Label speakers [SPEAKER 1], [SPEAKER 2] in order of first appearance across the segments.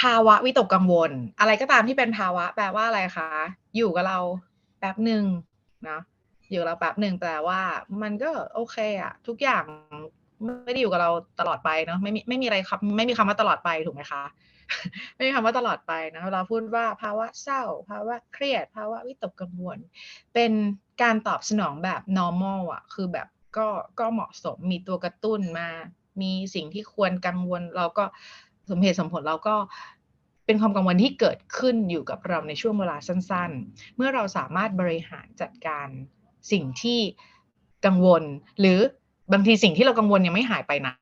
[SPEAKER 1] ภาวะวิตกกังวล อะไรก็ตามที่เป็นภาวะ แปลว่าอะไรคะ อยู่กับเราแป๊บหนึ่งเนาะอยู่กับเราแป๊บหนึ่งแปลว่า มันก็โอเคอะทุกอย่างไม่ได้อยู่กับเราตลอดไปเนาะไม่มีไม่มีอะไรครับไม่มีคำว่าตลอดไปถูกไหมคะ ไม่มีคำว่าตลอดไปนะเราพูดว่าภาวะเศร้า ภาวะเครียด ภาวะวิตกกังวล เป็นการตอบสนองแบบ normal อะคือแบบก็ก็เหมาะสมมีตัวกระตุ้นมา มีสิ่งที่ควรกังวล เราก็ สมเหตุสมผลเราก็เป็นความกังวลที่เกิดขึ้นอยู่กับเราในช่วงเวลาสั้น ๆ เมื่อเราสามารถบริหารจัดการสิ่งที่กังวล หรือบางทีสิ่งที่เรากังวลยังไม่หายไปนะ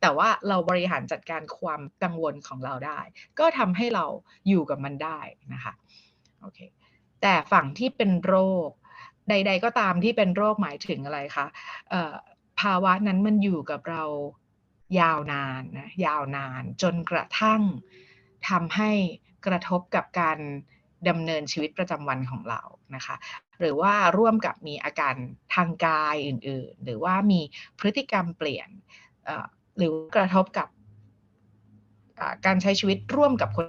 [SPEAKER 1] แต่ว่าเราบริหารจัดการความกังวลของเราได้ ก็ทำให้เราอยู่กับมันได้นะคะโอเคแต่ฝั่งที่เป็นโรค ใด ๆ ก็ตามที่เป็นโรคหมายถึงอะไรคะภาวะนั้นมันอยู่กับเรา ยาวนานนะยาวนานจนกระทั่งทำให้กระทบกับการดำเนินชีวิตประจำวันของเรานะคะ หรือว่าร่วมกับมีอาการทางกายอื่นๆ หรือว่ามีพฤติกรรมเปลี่ยนหรือกระทบกับการใช้ชีวิตร่วมกับคน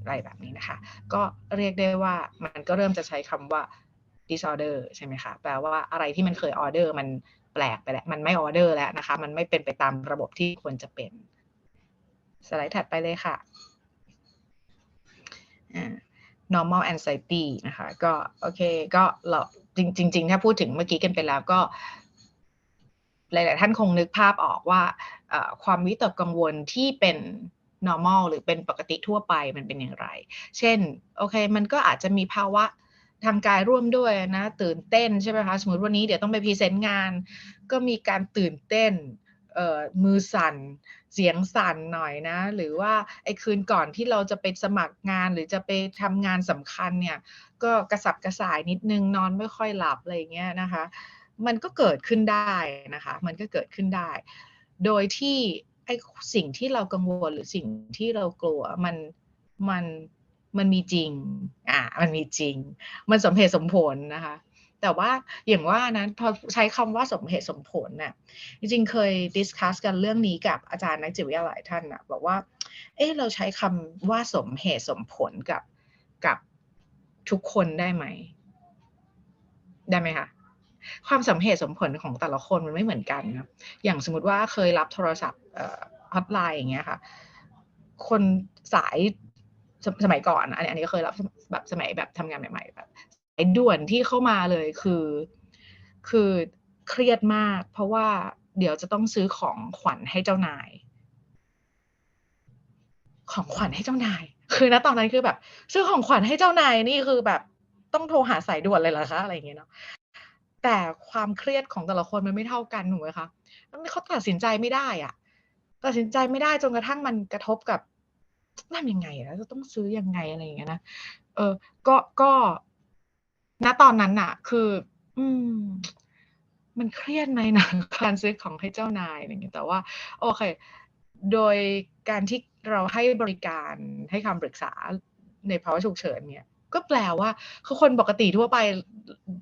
[SPEAKER 1] อะไรแบบนี้นะคะ ก็เรียกได้ว่ามันก็เริ่มจะใช้คำว่า disorder ใช่ไหมคะแปลว่าอะไรที่มันเคย order มันแปลกไปแล้วมันไม่ order แล้วนะคะ มันไม่เป็นไปตามระบบที่ควรจะเป็น สไลด์ถัดไปเลยค่ะ normal anxiety นะคะ ก็โอเค ก็เราจริงจริงถ้าพูดถึงเมื่อกี้กันไปแล้วก็ หลาย ๆ ท่านคงนึกภาพออกว่าความวิตกกังวลที่เป็น normal หรือเป็นปกติทั่วไปมันเป็นอย่างไร เช่น โอเค มันก็อาจจะมีภาวะ ทางกายร่วมด้วยนะตื่นเต้นใช่ไหมคะสมมติวันนี้เดี๋ยวต้องไปพรีเซนต์งาน ก็มีการตื่นเต้นเมือสั่นเสียงสั่นหน่อยนะ หรือว่าไอ้คืนก่อนที่เราจะไปสมัครงานหรือจะไปทำงานสำคัญเนี่ยก็กระสับกระส่ายนิดนึงนอนไม่ค่อยหลับอะไรเงี้ยนะคะ มันก็เกิดขึ้นได้นะคะ มันก็เกิดขึ้นได้ โดยที่ไอ้สิ่งที่เรากังวลหรือสิ่งที่เรากลัวมันมัน มันมีจริง อ่า มันมีจริง มันสมเหตุสมผลนะคะ แต่ว่าอย่างว่านะพอใช้คำว่าสมเหตุสมผลนะ่ะ จริงๆ เคยดิสคัสกันเรื่องนี้กับอาจารย์นักจิตวิทยาหลายท่านนะบอกว่า เออเราใช้คำว่าสมเหตุสมผลกับกับทุกคนได้ไหม ได้ไหมคะความสมเหตุสมผลของแต่ละคนมันไม่เหมือนกันนะอย่างสมมติว่าเคยรับโทรศัพท์ฮอตไลน์อย่างเงี้ยค่ะ คนสาย สมัยก่อนอันนี้อันนี้ก็เคยรับแบบสมัยแบบทำงานใหม่ ๆ แบบไอ้ด่วนที่เข้ามาเลยคือ คือเครียดมาก เพราะว่าเดี๋ยวจะต้องซื้อของขวัญให้เจ้านาย ของขวัญให้เจ้านาย คือณตอนนั้นคือแบบ ซื้อของขวัญให้เจ้านายนี่คือแบบต้องโทรหาสายด่วนเลยเหรอคะอะไรอย่างเงี้ยเนาะแต่ความเครียดของแต่ละคนมันไม่เท่ากันถูกไหมคะเขาตัดสินใจไม่ได้อะตัดสินใจไม่ได้จนกระทั่งมันกระทบกับ ทำยังไงแล้วจะต้องซื้อยังไงอะไรอย่างเงี้ยนะเออ ก็ก็ณตอนนั้นน่ะคือ อืม มันเครียดไหมนะการซื้อของให้เจ้านายอะไรอย่างเงี้ยแต่ว่า โอเค โดยการที่เราให้บริการให้คำปรึกษาในภาวะฉุกเฉินเนี่ยก็แปลว่าคือคนปกติทั่วไป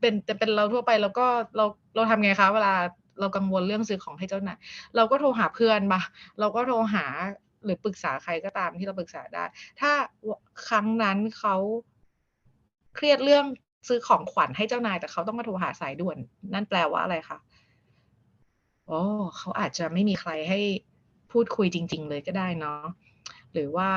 [SPEAKER 1] เป็นจะเป็นเราทั่วไปแล้วก็เราเราทำไงคะ เวลาเรากังวลเรื่องซื้อของให้เจ้านายเราก็โทรหาเพื่อนมาเราก็โทรหา หรือปรึกษาใครก็ตามที่เราปรึกษาได้ ถ้าครั้งนั้นเขาเครียดเรื่องซื้อของขวัญให้เจ้านาย แต่เขาต้องมาโทรหาสายด่วน นั่นแปลว่าอะไรคะโอ้เขาอาจจะไม่มีใครให้พูดคุยจริง ๆ เลยก็ได้เนาะหรือว่า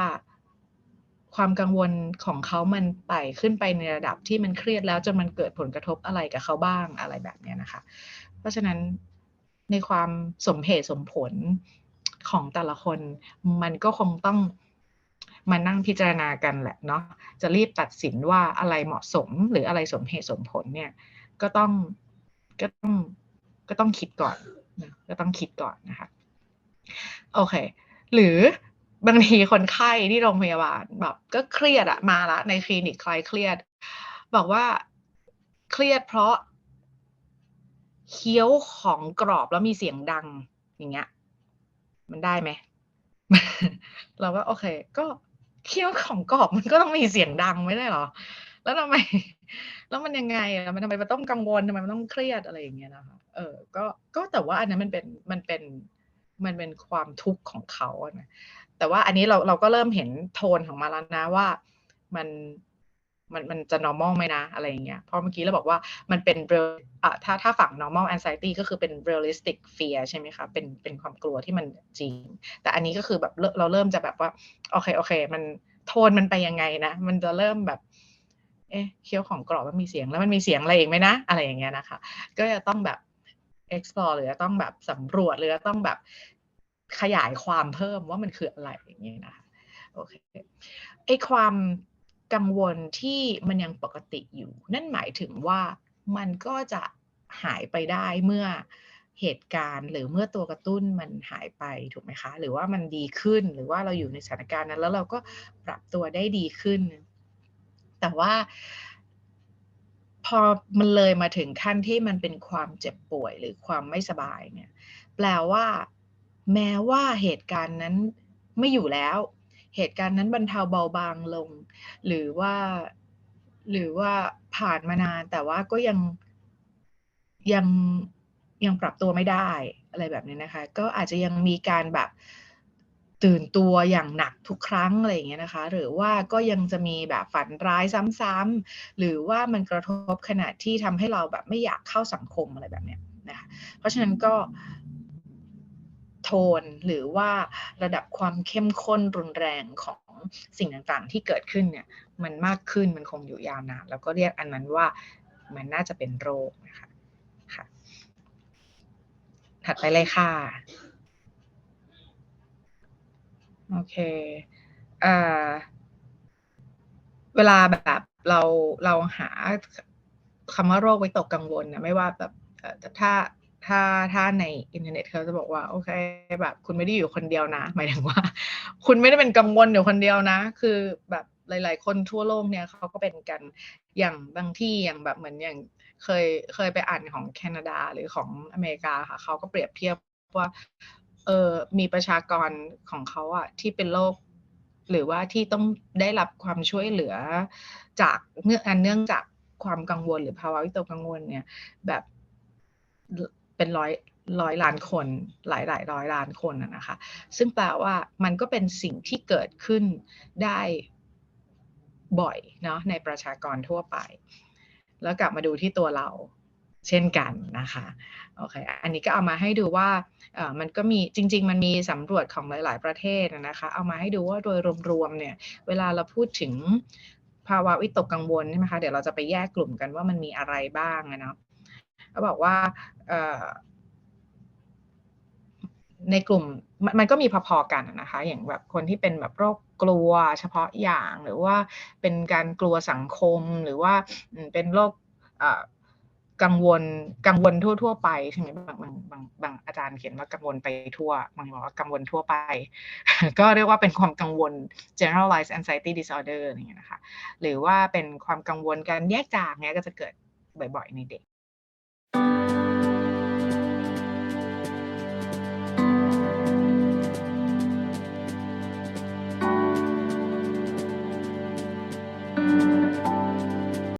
[SPEAKER 1] ความกังวลของเขามันไต่ขึ้นไปในระดับที่มันเครียดแล้วจนมันเกิดผลกระทบอะไรกับเขาบ้างอะไรแบบนี้นะคะ เพราะฉะนั้นในความสมเหตุสมผล ของแต่ละคน มันก็คงต้องมานั่งพิจารณากันแหละเนาะจะรีบตัดสินว่าอะไรเหมาะสมหรืออะไรสมเหตุสมผลเนี่ย ก็ต้องก็ต้องก็ต้องคิดก่อนนะก็ต้องคิดก่อนนะคะโอเค หรือบางทีคนไข้ที่โรงพยาบาลแบบก็เครียดอะมาละในคลินิกคลายเครียด บอกว่าเครียดเพราะเคี้ยวของกรอบแล้วมีเสียงดังอย่างเงี้ย มันได้ไหม เราก็โอเค ก็เคี้ยวของกรอบมันก็ต้องมีเสียงดังไม่ได้หรอ แล้วทำไม แล้วมันยังไงมันทำไมมันต้องกังวลทำไมมันต้องเครียดอะไรอย่างเงี้ยนะคะ เออ ก็ ก็แต่ว่าอันนั้นมันเป็น มันเป็น มันเป็นความทุกข์ของเขาอะนะ แต่ว่าอันนี้เราเราก็เริ่มเห็นโทนของมันแล้วนะว่ามัน มันมันจะ normal ไหมนะ อะไรอย่างเงี้ย เพราะเมื่อกี้เราบอกว่ามันเป็น real อ่าถ้าถ้าฝั่ง normal anxiety ก็คือเป็น realistic fear ใช่ไหมคะ เป็นเป็นความกลัวที่มันจริง แต่อันนี้ก็คือแบบเราเริ่มจะแบบว่า โอเค โอเค มันโทนมันไปยังไงนะ มันจะเริ่มแบบ เอ๊ะเคี้ยวของกรอบมันมีเสียงแล้วมันมีเสียงอะไรอีกไหมนะ อะไรอย่างเงี้ยนะคะ ก็จะต้องแบบ explore หรือต้องแบบสำรวจหรือต้องแบบขยายความเพิ่มว่ามันคืออะไรอย่างเงี้ยนะคะ โอเค ไอ้ความ กังวลที่มันยังปกติอยู่ นั่นหมายถึงว่ามันก็จะหายไปได้เมื่อเหตุการณ์หรือเมื่อตัวกระตุ้นมันหายไปถูกไหมคะ หรือว่ามันดีขึ้นหรือว่าเราอยู่ในสถานการณ์นั้น แล้วเราก็ปรับตัวได้ดีขึ้น แต่ว่า พอมันเลยมาถึงขั้นที่มันเป็นความเจ็บป่วยหรือความไม่สบายเนี่ย แปลว่า แม้ว่าเหตุการณ์นั้นไม่อยู่แล้ว เหตุการณ์นั้นบรรเทาเบาบางลง หรือว่าหรือว่าผ่านมานานแต่ว่าก็ยังยังยังปรับตัวไม่ได้อะไรแบบนี้นะคะ ก็อาจจะยังมีการแบบตื่นตัวอย่างหนักทุกครั้งอะไรอย่างเงี้ยนะคะ หรือว่าก็ยังจะมีแบบฝันร้ายซ้ำๆหรือว่ามันกระทบขนาดที่ทำให้เราแบบไม่อยากเข้าสังคมอะไรแบบเนี้ยนะคะเพราะฉะนั้นก็ โทนหรือว่าระดับความเข้มข้นรุนแรงของสิ่งต่างๆ ที่เกิดขึ้นเนี่ยมันมากขึ้นมันคงอยู่ยาวนานแล้วก็เรียกอันนั้นว่ามันน่าจะเป็นโรคนะคะค่ะถัดไปเลยค่ะโอเคเอ่อเวลาแบบเราเราหาคำว่าโรควิตกกังวลนะไม่ว่าแบบเอ่ถ้า ถ้าถ้าในอินเทอร์เน็ตเขาจะบอกว่าโอเคแบบคุณไม่ได้อยู่คนเดียวนะ หมายถึงว่า คุณไม่ได้เป็นกังวลอยู่คนเดียวนะ คือแบบหลาย ๆ คนทั่วโลกเนี่ยเขาก็เป็นกันอย่างบางที่อย่างแบบเหมือนอย่างเคยเคยไปอ่านของแคนาดาหรือของอเมริกาค่ะเขาก็เปรียบเทียบว่าเออมีประชากรของเขาอะที่เป็นโรคหรือว่าที่ต้องได้รับความช่วยเหลือจากเนื่องอันเนื่องจากความกังวลหรือภาวะวิตกกังวลเนี่ยแบบ เป็นร้อยร้อยล้านคนหลายๆร้อยล้านคนนะคะ ซึ่งแปลว่ามันก็เป็นสิ่งที่เกิดขึ้นได้บ่อยเนาะในประชากรทั่วไป แล้วกลับมาดูที่ตัวเราเช่นกันนะคะโอเคอันนี้ก็เอามาให้ดูว่าเออมันก็มีจริง ๆ มันมีสำรวจของหลาย ๆ ประเทศนะคะเอามาให้ดูว่าโดยรวมๆเนี่ยเวลาเราพูดถึงภาวะวิตกกังวลใช่ไหมคะเดี๋ยวเราจะไปแยกกลุ่มกันว่ามันมีอะไรบ้างอะเนาะ เขาบอกว่าในกลุ่มมันมันก็มีพอๆกันนะคะ อย่างแบบคนที่เป็นแบบโรคกลัวเฉพาะอย่างหรือว่าเป็นการกลัวสังคมหรือว่าเป็นโรคกังวลกังวลทั่ว ๆ ไปใช่ไหมบางบางบางบางอาจารย์เขียนว่ากังวลไปทั่วบางบอกว่ากังวลทั่วไป ก็เรียกว่าเป็นความกังวล generalized anxiety disorder อย่างเงี้ยนะคะ หรือว่าเป็นความกังวลการแยกจากเงี้ยก็จะเกิดบ่อย ๆ ในเด็ก